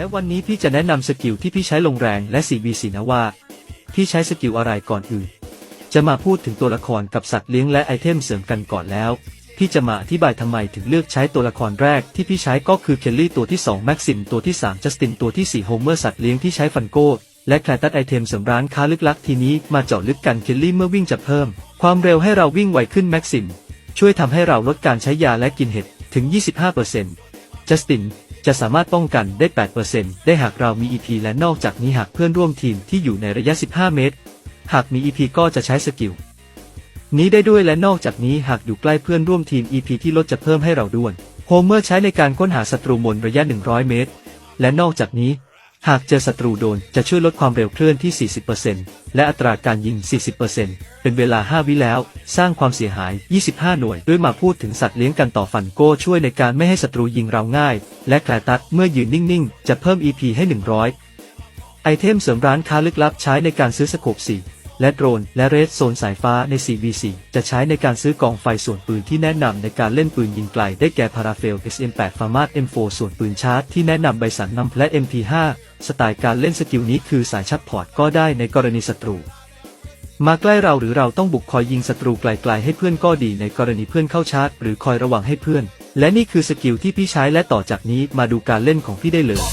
และวันนี้พี่จะแนะนำสกิลที่พี่ใช้ลงแรงและ 4v4 นะว่า พี่ใช้สกิลอะไรก่อนอื่น จะมาพูดถึงตัวละครกับสัตว์เลี้ยงและไอเทมเสริมกันก่อนแล้ว พี่จะมาอธิบายทำไมถึงเลือกใช้ตัวละครแรกที่พี่ใช้ก็คือเคลลี่ตัวที่ 2 แม็กซิมตัวที่ 3 จัสตินตัวที่ 4 โฮเมอร์สัตว์เลี้ยงที่ใช้ฟันโก้และแคลตัสไอเทมเสริมร้านค้าลึกลักทีนี้มาเจาะลึกกันเคลลี่เมื่อวิ่งจะเพิ่ม ความเร็วให้เราวิ่งไวขึ้นแม็กซิมช่วยทำให้เราลดการใช้ยาและกินเห็ดถึง 25%จัสติน จะสามารถป้องกันได้ 8%ได้หากเรามี EP และนอกจากนี้หากเพื่อนร่วมทีมที่อยู่ในระยะ 15 เมตร หากมี EP ก็จะใช้สกิล นี้ได้ด้วยและนอกจากนี้หากอยู่ใกล้เพื่อนร่วมทีม EP ที่ลดจะเพิ่มให้เราด้วยโฮเมอร์ใช้ในการค้นหาศัตรูบนระยะ 100 เมตร และนอกจากนี้ หากเจอศัตรูโดนจะช่วยลดความเร็วเคลื่อนที่ 40%และอัตราการยิง 40%เป็นเวลา 5 วิแล้ว สร้างความเสียหาย 25 หน่วย ด้วยมาพูดถึงสัตว์เลี้ยงกันต่อฟันโก้ช่วยในการไม่ให้ศัตรูยิงเราง่าย และแคลตัดเมื่อยืนนิ่ง ๆ จะเพิ่ม EP ให้ 100 ไอเทมเสริมร้านค้าลึกลับใช้ในการซื้อสโคป4 และโดรน และเรดโซนสายฟ้าใน 4v4 จะใช้ในการซื้อกองไฟส่วนปืนที่แนะนำในการเล่นปืนยิงไกล ได้แก่พาราเฟล SM8 ฟาร์มาด M4 ส่วนปืนชาร์จที่แนะนำใบสันนำและ MP5 สไตล์การเล่นสกิลนี้คือสายชัดพอร์ตก็ได้ในกรณีศัตรูมาใกล้เราหรือเราต้องบุกคอยยิงศัตรูไกลๆให้เพื่อนก็ดีในกรณีเพื่อนเข้าชาร์จ หรือคอยระวังให้เพื่อน และนี่คือสกิลที่พี่ใช้และต่อจากนี้มาดูการเล่นของพี่ได้เลย